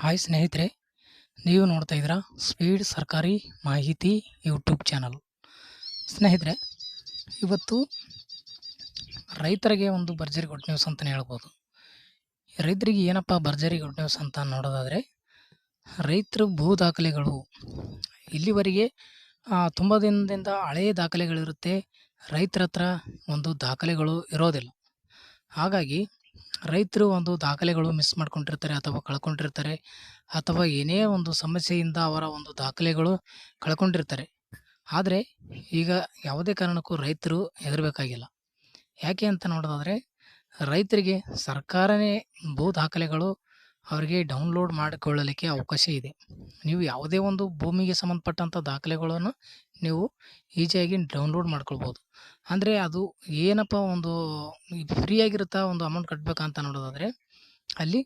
Hi ಸ್ನೇಹಿತರೆ, ನೀವು ನೋಡ್ತಾ ಇದ್ದೀರಾ ಸ್ಪೀಡ್ ಸರ್ಕಾರಿ ಮಾಹಿತಿ ಯೂಟ್ಯೂಬ್ ಚಾನಲ್. ಸ್ನೇಹಿತರೆ, ಇವತ್ತು ರೈತರಿಗೆ ಒಂದು ಭರ್ಜರಿ ಗುಡ್ ನ್ಯೂಸ್ ಅಂತಲೇ ಹೇಳ್ಬೋದು. ರೈತರಿಗೆ ಏನಪ್ಪ ಭರ್ಜರಿ ಗುಡ್ ನ್ಯೂಸ್ ಅಂತ ನೋಡೋದಾದರೆ, ರೈತರು ಭೂ ದಾಖಲೆಗಳು. ಇಲ್ಲಿವರೆಗೆ ತುಂಬ ದಿನದಿಂದ ಹಳೆಯ ದಾಖಲೆಗಳಿರುತ್ತೆ, ರೈತರ ಹತ್ರ ಒಂದು ದಾಖಲೆಗಳು ಇರೋದಿಲ್ಲ. ಹಾಗಾಗಿ ರೈತರು ಒಂದು ದಾಖಲೆಗಳು ಮಿಸ್ ಮಾಡ್ಕೊಂಡಿರ್ತಾರೆ ಅಥವಾ ಕಳ್ಕೊಂಡಿರ್ತಾರೆ ಅಥವಾ ಏನೇ ಒಂದು ಸಮಸ್ಯೆಯಿಂದ ಅವರ ಒಂದು ದಾಖಲೆಗಳು ಕಳ್ಕೊಂಡಿರ್ತಾರೆ. ಆದರೆ ಈಗ ಯಾವುದೇ ಕಾರಣಕ್ಕೂ ರೈತರು ಹೆದರಬೇಕಾಗಿಲ್ಲ. ಯಾಕೆ ಅಂತ ನೋಡೋದಾದರೆ ರೈತರಿಗೆ ಸರ್ಕಾರನೇ ಭೂ ದಾಖಲೆಗಳು ಅವರಿಗೆ ಡೌನ್ಲೋಡ್ ಮಾಡಿಕೊಳ್ಳಲಿಕ್ಕೆ ಅವಕಾಶ ಇದೆ. ನೀವು ಯಾವುದೇ ಒಂದು ಭೂಮಿಗೆ ಸಂಬಂಧಪಟ್ಟಂಥ ದಾಖಲೆಗಳನ್ನು ನೀವು ಈಸಿಯಾಗಿ ಡೌನ್ಲೋಡ್ ಮಾಡ್ಕೊಳ್ಬೋದು. ಅಂದರೆ ಅದು ಏನಪ್ಪ ಒಂದು ಫ್ರೀ ಆಗಿರುತ್ತಾ ಒಂದು ಅಮೌಂಟ್ ಕಟ್ಟಬೇಕಂತ ನೋಡೋದಾದರೆ, ಅಲ್ಲಿ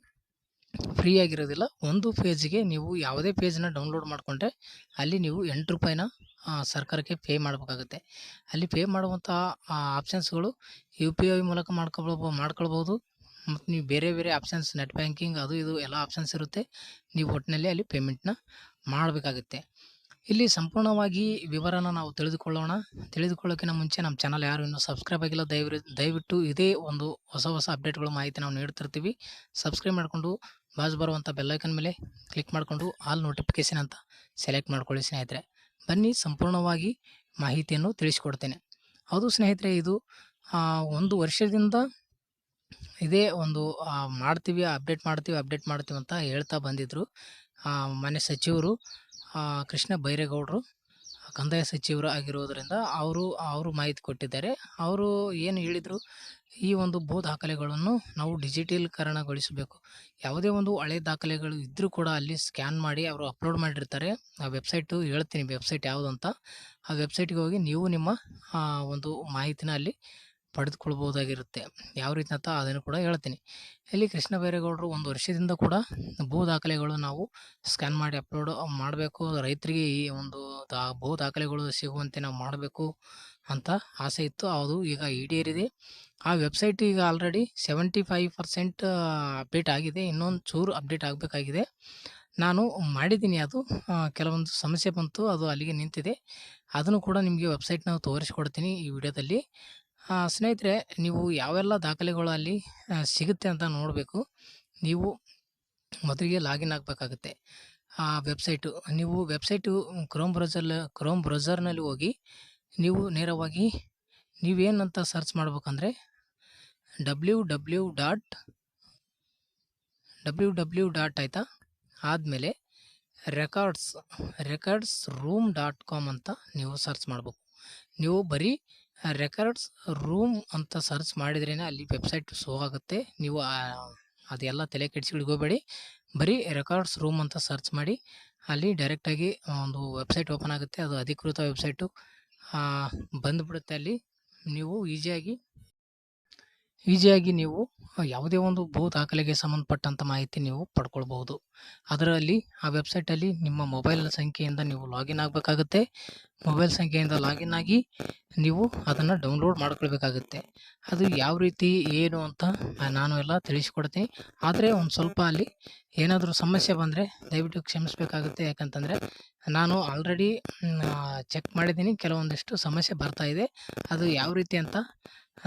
ಫ್ರೀ ಆಗಿರೋದಿಲ್ಲ ಒಂದು ಪೇಜಿಗೆ ನೀವು ಯಾವುದೇ ಪೇಜನ್ನ ಡೌನ್ಲೋಡ್ ಮಾಡಿಕೊಂಡ್ರೆ ಅಲ್ಲಿ ನೀವು ಎಂಟು ರೂಪಾಯಿನ ಸರ್ಕಾರಕ್ಕೆ ಪೇ ಮಾಡಬೇಕಾಗುತ್ತೆ. ಅಲ್ಲಿ ಪೇ ಮಾಡುವಂಥ ಆಪ್ಷನ್ಸ್ಗಳು ಯು ಪಿ ಐ ಮೂಲಕ ಮಾಡ್ಕೊಳ್ಬೋ, ಮಾಡ್ಕೊಳ್ಬೋದು. ಮತ್ತು ನೀವು ಬೇರೆ ಬೇರೆ ಆಪ್ಷನ್ಸ್, ನೆಟ್ ಬ್ಯಾಂಕಿಂಗ್ ಅದು ಇದು ಎಲ್ಲ ಆಪ್ಷನ್ಸ್ ಇರುತ್ತೆ. ನೀವು ಒಟ್ಟಿನಲ್ಲಿ ಅಲ್ಲಿ ಪೇಮೆಂಟ್ನ ಮಾಡಬೇಕಾಗುತ್ತೆ. ಇಲ್ಲಿ ಸಂಪೂರ್ಣವಾಗಿ ವಿವರನ ನಾವು ತಿಳಿದುಕೊಳ್ಳೋಣ. ತಿಳಿದುಕೊಳ್ಳೋಕ್ಕಿಂತ ಮುಂಚೆ ನಮ್ಮ ಚಾನಲ್ ಯಾರು ಇನ್ನೂ ಸಬ್ಸ್ಕ್ರೈಬ್ ಆಗಿಲ್ಲ ದಯವಿ ದಯವಿಟ್ಟು ಇದೇ ಒಂದು ಹೊಸ ಹೊಸ ಅಪ್ಡೇಟ್ಗಳ ಮಾಹಿತಿ ನಾವು ನೀಡ್ತಿರ್ತೀವಿ ಸಬ್ಸ್ಕ್ರೈಬ್ ಮಾಡಿಕೊಂಡು ಬಾಜು ಬರುವಂಥ ಬೆಲ್ಲೈಕನ್ ಮೇಲೆ ಕ್ಲಿಕ್ ಮಾಡಿಕೊಂಡು ಆಲ್ ನೋಟಿಫಿಕೇಷನ್ ಅಂತ ಸೆಲೆಕ್ಟ್ ಮಾಡ್ಕೊಳ್ಳಿ ಸ್ನೇಹಿತರೆ. ಬನ್ನಿ ಸಂಪೂರ್ಣವಾಗಿ ಮಾಹಿತಿಯನ್ನು ತಿಳಿಸಿಕೊಡ್ತೇನೆ. ಹೌದು ಸ್ನೇಹಿತರೆ, ಇದು ಒಂದು ವರ್ಷದಿಂದ ಇದೇ ಒಂದು ಮಾಡ್ತೀವಿ, ಅಪ್ಡೇಟ್ ಮಾಡ್ತೀವಿ ಅಪ್ಡೇಟ್ ಮಾಡ್ತೀವಿ ಅಂತ ಹೇಳ್ತಾ ಬಂದಿದ್ದರು ಮನೆ ಸಚಿವರು. ಕೃಷ್ಣ ಬೈರೇಗೌಡರು, ಕಂದಾಯ ಸಚಿವರು ಆಗಿರುವುದರಿಂದ ಅವರು ಅವರು ಮಾಹಿತಿ ಕೊಟ್ಟಿದ್ದಾರೆ. ಅವರು ಏನು ಹೇಳಿದರು? ಈ ಒಂದು ಭೂ ದಾಖಲೆಗಳನ್ನು ನಾವು ಡಿಜಿಟಲೀಕರಣಗೊಳಿಸಬೇಕು. ಯಾವುದೇ ಒಂದು ಹಳೆ ದಾಖಲೆಗಳು ಇದ್ದರೂ ಕೂಡ ಅಲ್ಲಿ ಸ್ಕ್ಯಾನ್ ಮಾಡಿ ಅವರು ಅಪ್ಲೋಡ್ ಮಾಡಿರ್ತಾರೆ. ಆ ವೆಬ್ಸೈಟು ಹೇಳ್ತೀನಿ, ವೆಬ್ಸೈಟ್ ಯಾವುದು ಅಂತ. ಆ ವೆಬ್ಸೈಟ್ಗೆ ಹೋಗಿ ನೀವು ನಿಮ್ಮ ಒಂದು ಮಾಹಿತಿನ ಅಲ್ಲಿ ಪಡೆದುಕೊಳ್ಬೋದಾಗಿರುತ್ತೆ ಯಾವ ರೀತಿ ಅಂತ ಅದನ್ನು ಕೂಡ ಹೇಳ್ತೀನಿ. ಇಲ್ಲಿ ಕೃಷ್ಣ ಬೈರೇಗೌಡರು ಒಂದು ವರ್ಷದಿಂದ ಕೂಡ ಭೂ ದಾಖಲೆಗಳು ನಾವು ಸ್ಕ್ಯಾನ್ ಮಾಡಿ ಅಪ್ಲೋಡ್ ಮಾಡಬೇಕು. ರೈತರಿಗೆ ಈ ಒಂದು ದಾ, ಭೂ ದಾಖಲೆಗಳು ಸಿಗುವಂತೆ ನಾವು ಮಾಡಬೇಕು ಅಂತ ಆಸೆ ಇತ್ತು. ಅದು ಈಗ ಈಡೇರಿದೆ. ಆ ವೆಬ್ಸೈಟ್ ಈಗ already seventy five percent update ಆಗಿದೆ. ಇನ್ನೊಂದು ಚೂರು ಅಪ್ಡೇಟ್ ಆಗಬೇಕಾಗಿದೆ. ನಾನು ಮಾಡಿದ್ದೀನಿ ಅದು. ಕೆಲವೊಂದು ಸಮಸ್ಯೆ ಬಂತು. ಅದು ಅಲ್ಲಿಗೆ ನಿಂತಿದೆ. ಅದನ್ನು ಕೂಡ ನಿಮಗೆ ವೆಬ್ಸೈಟ್ನ ತೋರಿಸ್ಕೊಡ್ತೀನಿ ಈ ವಿಡಿಯೋದಲ್ಲಿ. ಸ್ನೇಹಿತರೆ, ನೀವು ಯಾವೆಲ್ಲ ದಾಖಲೆಗಳು ಅಲ್ಲಿ ಸಿಗುತ್ತೆ ಅಂತ ನೋಡಬೇಕು. ನೀವು ಮೊದಲಿಗೆ ಲಾಗಿನ್ ಆಗಬೇಕಾಗುತ್ತೆ. ಆ, ವೆಬ್ಸೈಟು. ನೀವು ವೆಬ್ಸೈಟು ಕ್ರೋಮ್ ಬ್ರೌಸರ್ ಕ್ರೋಮ್ ಬ್ರೌಸರ್ನಲ್ಲಿ ಹೋಗಿ, ನೀವು ನೇರವಾಗಿ ನೀವೇನಂತ ಸರ್ಚ್ ಮಾಡ್ಬೇಕಂದ್ರೆ, W W dot W W dot ಆಯಿತಾ ಆದಮೇಲೆ records records room dot com ಅಂತ ನೀವು ಸರ್ಚ್ ಮಾಡಬೇಕು. ನೀವು ಬರೀ ರೆಕಾರ್ಡ್ಸ್ ರೂಮ್ ಅಂತ ಸರ್ಚ್ ಮಾಡಿದ್ರೇ ಅಲ್ಲಿ ವೆಬ್ಸೈಟ್ ಶೋ ಆಗುತ್ತೆ. ನೀವು ಅದೆಲ್ಲ ತಲೆ ಕೆಡಿಸ್ಗಳಿಗೆ ಹೋಗಬೇಡಿ ಬರೀ ರೆಕಾರ್ಡ್ಸ್ ರೂಮ್ ಅಂತ ಸರ್ಚ್ ಮಾಡಿ. ಅಲ್ಲಿ ಡೈರೆಕ್ಟಾಗಿ ಒಂದು ವೆಬ್ಸೈಟ್ ಓಪನ್ ಆಗುತ್ತೆ. ಅದು ಅಧಿಕೃತ ವೆಬ್ಸೈಟು ಬಂದುಬಿಡುತ್ತೆ ಅಲ್ಲಿ. ನೀವು ಈಸಿಯಾಗಿ ಈಸಿಯಾಗಿ ನೀವು ಯಾವುದೇ ಒಂದು ಭೂ ದಾಖಲೆಗೆ ಸಂಬಂಧಪಟ್ಟಂಥ ಮಾಹಿತಿ ನೀವು ಪಡ್ಕೊಳ್ಬಹುದು. ಅದರಲ್ಲಿ, ಆ ವೆಬ್ಸೈಟಲ್ಲಿ ನಿಮ್ಮ ಮೊಬೈಲ್ ಸಂಖ್ಯೆಯಿಂದ ನೀವು ಲಾಗಿನ್ ಆಗಬೇಕಾಗುತ್ತೆ. ಮೊಬೈಲ್ ಸಂಖ್ಯೆಯಿಂದ ಲಾಗಿನ್ ಆಗಿ ನೀವು ಅದನ್ನು ಡೌನ್ಲೋಡ್ ಮಾಡ್ಕೊಳ್ಬೇಕಾಗುತ್ತೆ. ಅದು ಯಾವ ರೀತಿ, ಏನು ಅಂತ ನಾನು ಎಲ್ಲ ತಿಳಿಸ್ಕೊಡ್ತೀನಿ. ಆದರೆ ಒಂದು ಸ್ವಲ್ಪ ಅಲ್ಲಿ ಏನಾದರೂ ಸಮಸ್ಯೆ ಬಂದರೆ ದಯವಿಟ್ಟು ಕ್ಷಮಿಸಬೇಕಾಗುತ್ತೆ. ಯಾಕಂತಂದರೆ ನಾನು ಆಲ್ರೆಡಿ ಚೆಕ್ ಮಾಡಿದ್ದೀನಿ. ಕೆಲವೊಂದಿಷ್ಟು ಸಮಸ್ಯೆ ಬರ್ತಾ ಇದೆ. ಅದು ಯಾವ ರೀತಿ ಅಂತ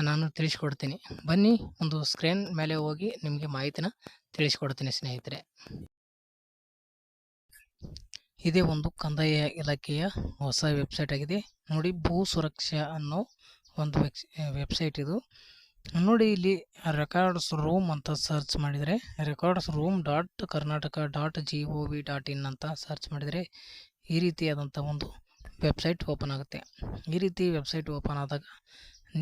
ನಾನು ತಿಳಿಸ್ಕೊಡ್ತೀನಿ. ಬನ್ನಿ, ಒಂದು ಸ್ಕ್ರೀನ್ ಮೇಲೆ ಹೋಗಿ ನಿಮಗೆ ಮಾಹಿತಿನ ತಿಳಿಸ್ಕೊಡ್ತೀನಿ ಸ್ನೇಹಿತರೆ. ಇದೇ ಒಂದು ಕಂದಾಯ ಇಲಾಖೆಯ ಹೊಸ ವೆಬ್ಸೈಟ್ ಆಗಿದೆ. ನೋಡಿ, ಭೂ ಸುರಕ್ಷಾ ಅನ್ನೋ ಒಂದು ವೆಬ್ಸ್ ವೆಬ್ಸೈಟ್ ಇದು. ನೋಡಿ, ಇಲ್ಲಿ ರೆಕಾರ್ಡ್ಸ್ ರೂಮ್ ಅಂತ ಸರ್ಚ್ ಮಾಡಿದರೆ records room dot Karnataka dot G O V dot in ಅಂತ ಸರ್ಚ್ ಮಾಡಿದರೆ ಈ ರೀತಿಯಾದಂಥ ಒಂದು ವೆಬ್ಸೈಟ್ ಓಪನ್ ಆಗುತ್ತೆ. ಈ ರೀತಿ ವೆಬ್ಸೈಟ್ ಓಪನ್ ಆದಾಗ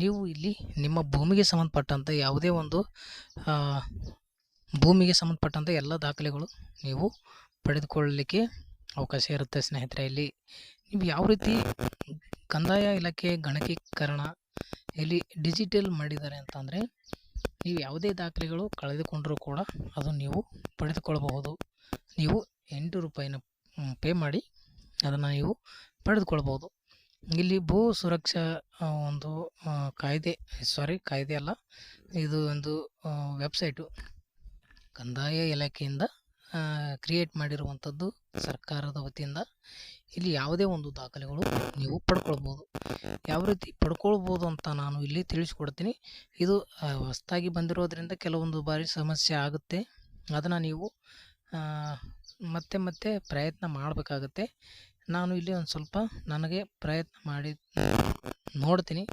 ನೀವು ಇಲ್ಲಿ ನಿಮ್ಮ ಭೂಮಿಗೆ ಸಂಬಂಧಪಟ್ಟಂಥ ಯಾವುದೇ ಒಂದು ಭೂಮಿಗೆ ಸಂಬಂಧಪಟ್ಟಂಥ ಎಲ್ಲ ದಾಖಲೆಗಳು ನೀವು ಪಡೆದುಕೊಳ್ಳಲಿಕ್ಕೆ ಅವಕಾಶ ಇರುತ್ತೆ ಸ್ನೇಹಿತರೆ. ಇಲ್ಲಿ ನೀವು ಯಾವ ರೀತಿ ಕಂದಾಯ ಇಲಾಖೆ ಗಣಕೀಕರಣ ಇಲ್ಲಿ ಡಿಜಿಟಲ್ ಮಾಡಿದ್ದಾರೆ ಅಂತಂದರೆ ನೀವು ಯಾವುದೇ ದಾಖಲೆಗಳು ಕಳೆದುಕೊಂಡರೂ ಕೂಡ ಅದು ನೀವು ಪಡೆದುಕೊಳ್ಳಬಹುದು. ನೀವು ಎಂಟು ರೂಪಾಯಿನ ಪೇ ಮಾಡಿ ಅದನ್ನು ನೀವು ಪಡೆದುಕೊಳ್ಬೋದು ಇಲ್ಲಿ ಭೂ ಸುರಕ್ಷಾ ಒಂದು ಕಾಯ್ದೆ ಸಾರಿ ಕಾಯ್ದೆ ಅಲ್ಲ. ಇದು ಒಂದು ವೆಬ್ಸೈಟು ಕಂದಾಯ ಇಲಾಖೆಯಿಂದ ಕ್ರಿಯೇಟ್ ಮಾಡಿರುವಂಥದ್ದು ಸರ್ಕಾರದ ವತಿಯಿಂದ. ಇಲ್ಲಿ ಯಾವುದೇ ಒಂದು ದಾಖಲೆಗಳು ನೀವು ಪಡ್ಕೊಳ್ಬೋದು. ಯಾವ ರೀತಿ ಪಡ್ಕೊಳ್ಬೋದು ಅಂತ ನಾನು ಇಲ್ಲಿ ತಿಳಿಸ್ಕೊಡ್ತೀನಿ. ಇದು ಹೊಸ್ದಾಗಿ ಬಂದಿರೋದ್ರಿಂದ ಕೆಲವೊಂದು ಬಾರಿ ಸಮಸ್ಯೆ ಆಗುತ್ತೆ. ಅದನ್ನು ನೀವು ಮತ್ತೆ ಮತ್ತೆ ಪ್ರಯತ್ನ ಮಾಡಬೇಕಾಗತ್ತೆ. ನಾನು ಇಲ್ಲಿ ಒಂದು ಸ್ವಲ್ಪ ನನಗೆ ಪ್ರಯತ್ನ ಮಾಡಿ ನೋಡ್ತೀನಿ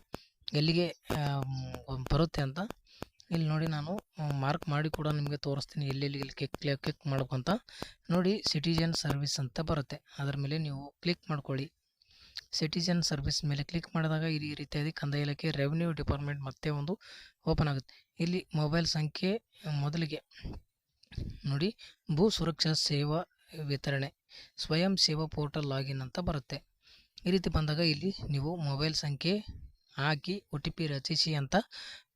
ಎಲ್ಲಿಗೆ ಬರುತ್ತೆ ಅಂತ. ಇಲ್ಲಿ ನೋಡಿ ನಾನು ಮಾರ್ಕ್ ಮಾಡಿ ಕೂಡ ನಿಮಗೆ ತೋರಿಸ್ತೀನಿ ಎಲ್ಲೆಲ್ಲಿ ಇಲ್ಲಿ ಕ್ಲಿಕ್ ಕ್ಲಿಕ್ ಮಾಡ್ಕೊತ ನೋಡಿ ಸಿಟಿಜನ್ ಸರ್ವಿಸ್ ಅಂತ ಬರುತ್ತೆ. ಅದರ ಮೇಲೆ ನೀವು ಕ್ಲಿಕ್ ಮಾಡ್ಕೊಳ್ಳಿ. ಸಿಟಿಜನ್ ಸರ್ವಿಸ್ ಮೇಲೆ ಕ್ಲಿಕ್ ಮಾಡಿದಾಗ ಈ ರೀತಿಯಾಗಿ ಕಂದಾಯ ಇಲಾಖೆ ರೆವಿನ್ಯೂ ಡಿಪಾರ್ಟ್ಮೆಂಟ್ ಮತ್ತೆ ಒಂದು ಓಪನ್ ಆಗುತ್ತೆ. ಇಲ್ಲಿ ಮೊಬೈಲ್ ಸಂಖ್ಯೆ ಮೊದಲಿಗೆ ನೋಡಿ ಭೂ ಸುರಕ್ಷಾ ಸೇವಾ ವಿತರಣೆ. ಸ್ವಯಂ ಸೇವಾ ಪೋರ್ಟಲ್ ಲಾಗಿನ್ ಅಂತ ಬರುತ್ತೆ. ಈ ರೀತಿ ಬಂದಾಗ ಇಲ್ಲಿ ನೀವು ಮೊಬೈಲ್ ಸಂಖ್ಯೆ ಹಾಕಿ ಒ ಟಿ ಪಿ ರಚಿಸಿ ಅಂತ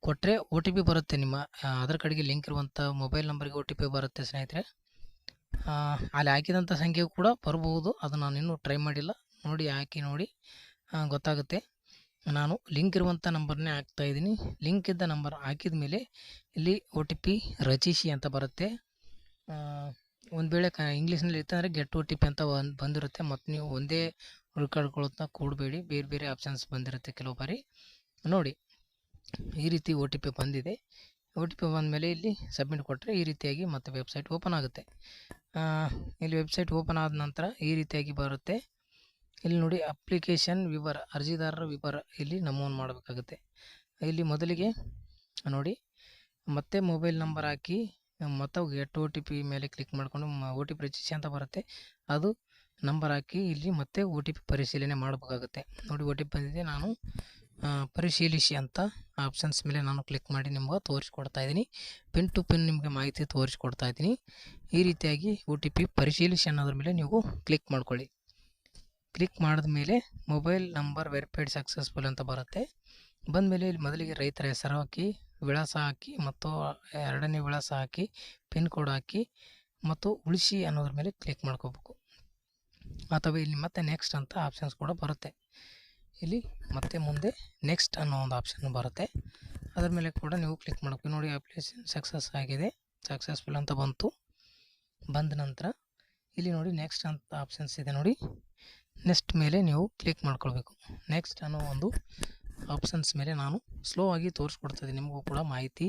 ಕೊಟ್ಟರೆ ಒ ಟಿ ಪಿ ಬರುತ್ತೆ. ನಿಮ್ಮ ಅದರ ಕಡೆಗೆ ಲಿಂಕ್ ಇರುವಂಥ ಮೊಬೈಲ್ ನಂಬರ್ಗೆ ಒ ಟಿ ಪಿ ಬರುತ್ತೆ ಸ್ನೇಹಿತರೆ. ಅಲ್ಲಿ ಹಾಕಿದಂಥ ಸಂಖ್ಯೆ ಕೂಡ ಬರ್ಬೋದು. ಅದು ನಾನು ಇನ್ನೂ ಟ್ರೈ ಮಾಡಿಲ್ಲ. ನೋಡಿ, ಹಾಕಿ ನೋಡಿ ಗೊತ್ತಾಗುತ್ತೆ. ನಾನು ಲಿಂಕ್ ಇರುವಂಥ ನಂಬರ್ನೇ ಹಾಕ್ತಾ ಇದ್ದೀನಿ. ಲಿಂಕ್ ಇದ್ದ ನಂಬರ್ ಹಾಕಿದ ಮೇಲೆ ಇಲ್ಲಿ ಒ ಟಿ ಪಿ ರಚಿಸಿ ಅಂತ ಬರುತ್ತೆ. ಒಂದು ವೇಳೆ ಕ ಇಂಗ್ಲೀಷ್ನಲ್ಲಿ ಇತ್ತಂದರೆ ಗೆಟ್ ಟಿ ಪಿ ಅಂತ ಬಂದಿರುತ್ತೆ. ಮತ್ತು ನೀವು ಒಂದೇ ಹುಡುಕಾಡ್ಕೊಳ್ಳೋದನ್ನ ಕೂಡಬೇಡಿ. ಬೇರೆ ಬೇರೆ ಆಪ್ಷನ್ಸ್ ಬಂದಿರುತ್ತೆ ಕೆಲವು ಬಾರಿ. ನೋಡಿ, ಈ ರೀತಿ ಒ ಟಿ ಪಿ ಬಂದಿದೆ. ಒ ಟಿ ಪಿ ಬಂದಮೇಲೆ ಇಲ್ಲಿ ಸಬ್ಮಿಟ್ ಕೊಟ್ಟರೆ ಈ ರೀತಿಯಾಗಿ ಮತ್ತೆ ವೆಬ್ಸೈಟ್ ಓಪನ್ ಆಗುತ್ತೆ. ಇಲ್ಲಿ ವೆಬ್ಸೈಟ್ ಓಪನ್ ಆದ ನಂತರ ಈ ರೀತಿಯಾಗಿ ಬರುತ್ತೆ. ಇಲ್ಲಿ ನೋಡಿ ಅಪ್ಲಿಕೇಶನ್ ವಿವರ, ಅರ್ಜಿದಾರರ ವಿವರ ಇಲ್ಲಿ ನಮೂನ್ ಮಾಡಬೇಕಾಗುತ್ತೆ. ಇಲ್ಲಿ ಮೊದಲಿಗೆ ನೋಡಿ, ಮತ್ತೆ ಮೊಬೈಲ್ ನಂಬರ್ ಹಾಕಿ ಮತ್ತು ಗೆಟ್ ಒ ಟಿ ಪಿ ಮೇಲೆ ಕ್ಲಿಕ್ ಮಾಡಿಕೊಂಡು ಒ ಟಿ ಪಿ ರಚಿಸಿ ಅಂತ ಬರುತ್ತೆ. ಅದು ನಂಬರ್ ಹಾಕಿ ಇಲ್ಲಿ ಮತ್ತೆ ಒ ಟಿ ಪಿ ಪರಿಶೀಲನೆ ಮಾಡಬೇಕಾಗುತ್ತೆ. ನೋಡಿ ಒ ಟಿ ಪಿ ಬಂದಿದೆ. ನಾನು ಪರಿಶೀಲಿಸಿ ಅಂತ ಆಪ್ಷನ್ಸ್ ಮೇಲೆ ನಾನು ಕ್ಲಿಕ್ ಮಾಡಿ ನಿಮ್ಗೆ ತೋರಿಸ್ಕೊಡ್ತಾ ಇದ್ದೀನಿ. ಪಿನ್ ಟು ಪಿನ್ ನಿಮಗೆ ಮಾಹಿತಿ ತೋರಿಸ್ಕೊಡ್ತಾ ಇದ್ದೀನಿ. ಈ ರೀತಿಯಾಗಿ ಒ ಟಿ ಪಿ ಪರಿಶೀಲಿಸಿ ಅನ್ನೋದ್ರ ಮೇಲೆ ನೀವು ಕ್ಲಿಕ್ ಮಾಡ್ಕೊಳ್ಳಿ. ಕ್ಲಿಕ್ ಮಾಡಿದ ಮೇಲೆ ಮೊಬೈಲ್ ನಂಬರ್ ವೆರಿಫೈಡ್ ಸಕ್ಸಸ್ಫುಲ್ ಅಂತ ಬರುತ್ತೆ. ಬಂದ ಮೇಲೆ ಇಲ್ಲಿ ಮೊದಲಿಗೆ ರೈತರ ಹೆಸರು ಹಾಕಿ ವಿಳಾಸ ಹಾಕಿ ಮತ್ತು ಎರಡನೇ ವಿಳಾಸ ಹಾಕಿ, ಪಿನ್ ಕೋಡ್ ಹಾಕಿ ಮತ್ತು ಉಳಿಸಿ ಅನ್ನೋದ್ರ ಮೇಲೆ ಕ್ಲಿಕ್ ಮಾಡ್ಕೋಬೇಕು. ಅಥವಾ ಇಲ್ಲಿ ಮತ್ತೆ ನೆಕ್ಸ್ಟ್ ಅಂತ ಆಪ್ಷನ್ಸ್ ಕೂಡ ಬರುತ್ತೆ. ಇಲ್ಲಿ ಮತ್ತೆ ಮುಂದೆ ನೆಕ್ಸ್ಟ್ ಅನ್ನೋ ಒಂದು ಆಪ್ಷನ್ ಬರುತ್ತೆ. ಅದ್ರ ಮೇಲೆ ಕೂಡ ನೀವು ಕ್ಲಿಕ್ ಮಾಡಬೇಕು. ನೋಡಿ ಅಪ್ಲಿಕೇಶನ್ ಸಕ್ಸಸ್ ಆಗಿದೆ. ಸಕ್ಸಸ್ಫುಲ್ ಅಂತ ಬಂತು. ಬಂದ ನಂತರ ಇಲ್ಲಿ ನೋಡಿ ನೆಕ್ಸ್ಟ್ ಅಂತ ಆಪ್ಷನ್ಸ್ ಇದೆ ನೋಡಿ. ನೆಕ್ಸ್ಟ್ ಮೇಲೆ ನೀವು ಕ್ಲಿಕ್ ಮಾಡ್ಕೊಳ್ಬೇಕು. ನೆಕ್ಸ್ಟ್ ಅನ್ನೋ ಒಂದು ಆಪ್ಷನ್ಸ್ ಮೇಲೆ ನಾನು ಸ್ಲೋ ಆಗಿ ತೋರಿಸ್ಕೊಡ್ತಿದ್ದೀನಿ ನಿಮಗೂ ಕೂಡ ಮಾಹಿತಿ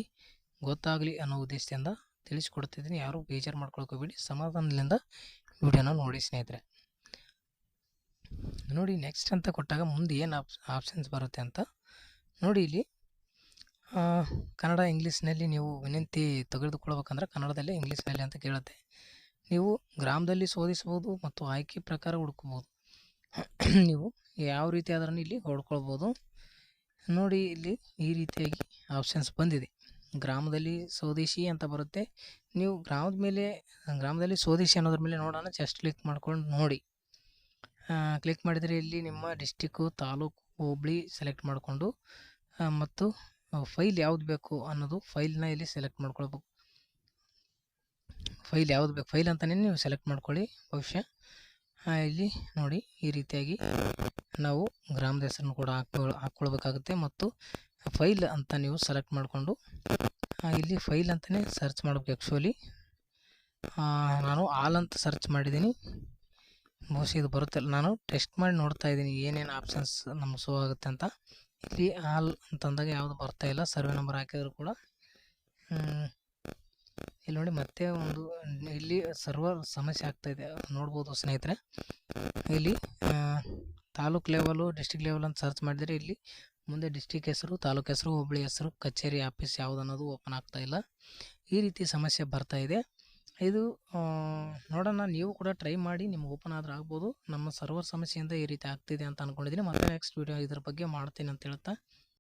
ಗೊತ್ತಾಗಲಿ ಅನ್ನೋ ಉದ್ದೇಶದಿಂದ ತಿಳಿಸ್ಕೊಡ್ತಿದ್ದೀನಿ ಯಾರೂ ಬೇಜಾರು ಮಾಡ್ಕೊಳ್ಕೋಬೇಡಿ. ಸಮಾಧಾನದಿಂದ ವಿಡಿಯೋನ ನೋಡಿ ಸ್ನೇಹಿತರೆ. ನೋಡಿ ನೆಕ್ಸ್ಟ್ ಅಂತ ಕೊಟ್ಟಾಗ ಮುಂದೆ ಏನು ಆಪ್ ಆಪ್ಷನ್ಸ್ ಬರುತ್ತೆ ಅಂತ ನೋಡಿ ಇಲ್ಲಿ. ಕನ್ನಡ ಇಂಗ್ಲೀಷ್ನಲ್ಲಿ ನೀವು ವಿನಂತಿ ತೆಗೆದುಕೊಳ್ಬೇಕಂದ್ರೆ ಕನ್ನಡದಲ್ಲೇ ಇಂಗ್ಲೀಷ್ನಲ್ಲಿ ಅಂತ ಕೇಳುತ್ತೆ. ನೀವು ಗ್ರಾಮದಲ್ಲಿ ಶೋಧಿಸ್ಬೋದು ಮತ್ತು ಆಯ್ಕೆ ಪ್ರಕಾರ ಹುಡ್ಕೋಬೋದು ನೀವು ಯಾವ ರೀತಿ ಆದ್ರೂ ಇಲ್ಲಿ ಹೊಡ್ಕೊಳ್ಬೋದು ನೋಡಿ ಇಲ್ಲಿ ಈ ರೀತಿಯಾಗಿ ಆಪ್ಷನ್ಸ್ ಬಂದಿದೆ. ಗ್ರಾಮದಲ್ಲಿ ಸ್ವದೇಶಿ ಅಂತ ಬರುತ್ತೆ. ನೀವು ಗ್ರಾಮದ ಮೇಲೆ ಗ್ರಾಮದಲ್ಲಿ ಸ್ವದೇಶಿ ಅನ್ನೋದ್ರ ಮೇಲೆ ನೋಡೋಣ. ಜಸ್ಟ್ ಕ್ಲಿಕ್ ಮಾಡ್ಕೊಂಡು ನೋಡಿ. ಕ್ಲಿಕ್ ಮಾಡಿದರೆ ಇಲ್ಲಿ ನಿಮ್ಮ ಡಿಸ್ಟಿಕ್ಕು ತಾಲೂಕು ಹೋಬಳಿ ಸೆಲೆಕ್ಟ್ ಮಾಡಿಕೊಂಡು ಮತ್ತು ಫೈಲ್ ಯಾವ್ದು ಬೇಕು ಅನ್ನೋದು ಫೈಲ್ನ ಇಲ್ಲಿ ಸೆಲೆಕ್ಟ್ ಮಾಡ್ಕೊಳ್ಬೇಕು. ಫೈಲ್ ಯಾವ್ದು ಬೇಕು ಫೈಲ್ ಅಂತಲೇ ನೀವು ಸೆಲೆಕ್ಟ್ ಮಾಡ್ಕೊಳ್ಳಿ. ಆ, ಇಲ್ಲಿ ನೋಡಿ ಈ ರೀತಿಯಾಗಿ ನಾವು ಗ್ರಾಮದ ಹೆಸರನ್ನು ಕೂಡ ಹಾಕ್ಕೊಳ್, ಹಾಕ್ಕೊಳ್ಬೇಕಾಗುತ್ತೆ ಮತ್ತು ಫೈಲ್ ಅಂತ ನೀವು ಸೆಲೆಕ್ಟ್ ಮಾಡಿಕೊಂಡು ಇಲ್ಲಿ ಫೈಲ್ ಅಂತಲೇ ಸರ್ಚ್ ಮಾಡಬೇಕು ಆ್ಯಕ್ಚುಲಿ ನಾನು ಆಲ್ ಅಂತ ಸರ್ಚ್ ಮಾಡಿದ್ದೀನಿ. ಬಹುಶಃ ಇದು ಬರುತ್ತಲ್ಲ ನಾನು ಟೆಸ್ಟ್ ಮಾಡಿ ನೋಡ್ತಾ ಇದ್ದೀನಿ ಏನೇನು ಆಪ್ಷನ್ಸ್ ನಮ್ಗೆ ಶೋ ಆಗುತ್ತೆ ಅಂತ. ಇಲ್ಲಿ ಆಲ್ ಅಂತಂದಾಗ ಯಾವುದು ಬರ್ತಾ ಇಲ್ಲ. ಸರ್ವೆ ನಂಬರ್ ಹಾಕಿದ್ರು ಕೂಡ ಇಲ್ಲಿ ನೋಡಿ ಮತ್ತೆ ಒಂದು ಇಲ್ಲಿ ಸರ್ವರ್ ಸಮಸ್ಯೆ ಆಗ್ತಾ ಇದೆ. ನೋಡ್ಬೋದು ಸ್ನೇಹಿತರೆ. ಇಲ್ಲಿ ತಾಲೂಕ್ ಲೆವೆಲು ಡಿಸ್ಟಿಕ್ ಲೆವೆಲ್ ಅಂತ ಸರ್ಚ್ ಮಾಡಿದರೆ ಇಲ್ಲಿ ಮುಂದೆ ಡಿಸ್ಟಿಕ್ ಹೆಸರು, ತಾಲೂಕು ಹೆಸರು, ಹೋಬಳಿ ಹೆಸರು, ಕಚೇರಿ ಆಫೀಸ್ ಯಾವುದು ಅನ್ನೋದು ಓಪನ್ ಆಗ್ತಾ ಇಲ್ಲ. ಈ ರೀತಿ ಸಮಸ್ಯೆ ಬರ್ತಾ ಇದೆ. ಇದು ನೋಡೋಣ. ನೀವು ಕೂಡ ಟ್ರೈ ಮಾಡಿ, ನಿಮ್ಗೆ ಓಪನ್ ಆದರೆ ಆಗ್ಬೋದು. ನಮ್ಮ ಸರ್ವರ್ ಸಮಸ್ಯೆಯಿಂದ ಈ ರೀತಿ ಆಗ್ತಿದೆ ಅಂತ ಅಂದ್ಕೊಂಡಿದ್ದೀನಿ ಮತ್ತೆ ನೆಕ್ಸ್ಟ್ ವೀಡಿಯೋ ಇದ್ರ ಬಗ್ಗೆ ಮಾಡ್ತೀನಿ ಅಂತ ಹೇಳ್ತಾ